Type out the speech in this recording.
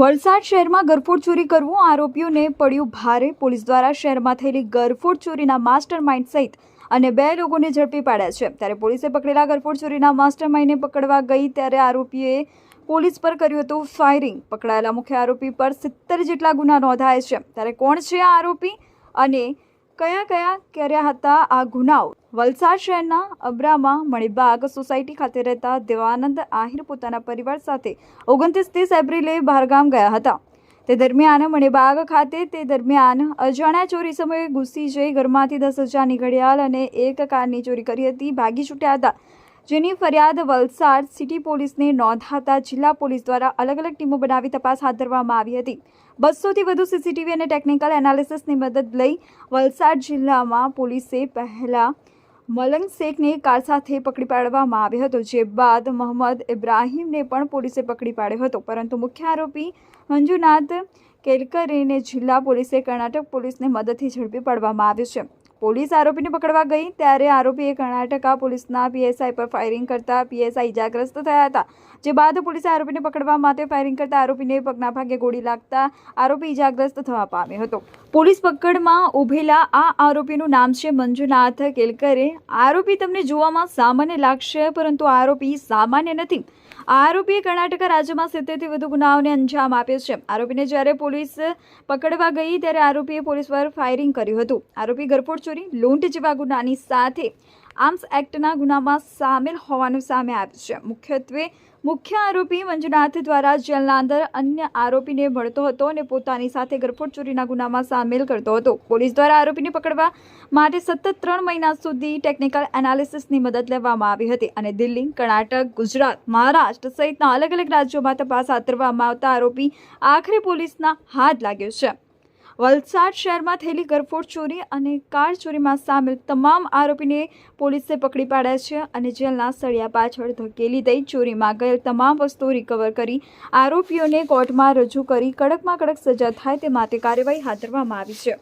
વલસાડ શહેરમાં ગરફોડ ચોરી કરવું આરોપીઓને પડ્યું ભારે. પોલીસ દ્વારા શહેરમાં થયેલી ગરફોડ ચોરીના માસ્ટર માઇન્ડ સહિત અને બે લોકોને ઝડપી પાડ્યા છે. ત્યારે પોલીસે પકડેલા ગરફોડ ચોરીના માસ્ટર માઇન્ડને પકડવા ગઈ ત્યારે આરોપીએ પોલીસ પર કર્યું હતું ફાયરિંગ. પકડાયેલા મુખ્ય આરોપી પર સિત્તેર જેટલા ગુના નોંધાયા છે. ત્યારે કોણ છે આ આરોપી અને કયા કયા કર્યા હતા આ ગુનાઓ? વલસાડ શહેરના અબ્રામા મણિબાગ સોસાયટી ખાતે રહેતા દેવાનંદ આહિર પોતાના પરિવાર સાથે ઓગણત્રીસ ત્રીસ એપ્રિલે બહારગામ ગયા હતા. તે દરમિયાન મણિબાગ ખાતે તે દરમિયાન અજાણ્યા ચોરી સમયે ઘૂસી જઈ ઘરમાંથી દસ હજારની ઘડિયાળ અને એક કારની ચોરી કરી હતી. ભાગી છૂટ્યા હતા. જેની ફરિયાદ વલસાડ સિટી પોલીસને નોંધાતા જિલ્લા પોલીસ દ્વારા અલગ અલગ ટીમો બનાવી તપાસ હાથ ધરવામાં આવી હતી. બસોથી વધુ સીસીટીવી અને ટેકનિકલ એનાલિસિસની મદદ લઈ વલસાડ જિલ્લામાં પોલીસે પહેલા મલંગ શેખને કાર સાથે પકડી પાડવામાં આવ્યો હતો, જે બાદ મોહમ્મદ ઇબ્રાહીમને પણ પોલીસે પકડી પાડ્યો હતો. પરંતુ મુખ્ય આરોપી મંજુનાથ કેલકરેને જિલ્લા પોલીસે કર્ણાટક પોલીસને મદદથી ઝડપી પાડવામાં આવ્યો છે. પોલીસ આરોપીને પકડવા ગઈ ત્યારે આરોપીએ કર્ણાટકા પોલીસના પીએસઆઈ પર ફાયરિંગ કરતા પીએસઆઈ ઇજાગ્રસ્ત થયા હતા. જે બાદ પોલીસે આરોપીને પકડવા માટે ફાયરિંગ કરતા આરોપીને પગના ભાગે ગોળી લાગતા આરોપી ઇજાગ્રસ્ત થવા પામ્યો હતો. પોલીસ પકડમાં ઉભેલા આ આરોપીનું નામ છે મંજુનાથ કેલકરે. આરોપી તમને જોવામાં સામાન્ય લાગશે, પરંતુ આરોપી સામાન્ય નથી. આરોપીએ કર્ણાટક રાજ્યમાં સિત્તેરથી વધુ ગુનાઓને અંજામ આપ્યો છે. આરોપીને જ્યારે પોલીસ પકડવા ગઈ, ત્યારે આરોપીએ પોલીસ પર ફાયરિંગ કર્યું હતું. આરોપી ગરફોડ ચોરી, લૂંટ જેવા ગુનાની સાથે આર્મ્સ એક્ટના ગુનામાં સામેલ હોવાનું સામે આવ્યું છે. મુખ્યત્વે મુખ્ય આરોપી મંજુનાથ દ્વારા જેલના અંદર અન્ય આરોપીને મળતો હતો અને પોતાની સાથે ગરફોડ ચોરીના ગુનામાં સામેલ કરતો હતો. પોલીસ દ્વારા આરોપીને પકડવા માટે સતત ત્રણ મહિના સુધી ટેકનિકલ એનાલિસિસની મદદ લેવામાં આવી હતી અને દિલ્હી, કર્ણાટક, ગુજરાત, મહારાષ્ટ્ર સહિતના અલગ અલગ રાજ્યોમાં તપાસ હાથ આવતા આરોપી આખરે પોલીસના હાથ લાગ્યો છે. વલસાડ શહેરમાં થયેલી ગરફોડ ચોરી અને કાર ચોરીમાં સામેલ તમામ આરોપીને પોલીસે પકડી પાડ્યા છે અને જેલના સળિયા પાછળ ધકેલી દઈ ચોરીમાં ગયેલ તમામ વસ્તુઓ રિકવર કરી આરોપીઓને કોર્ટમાં રજૂ કરી કડકમાં કડક સજા થાય તે માટે કાર્યવાહી હાથ ધરવામાં આવી છે.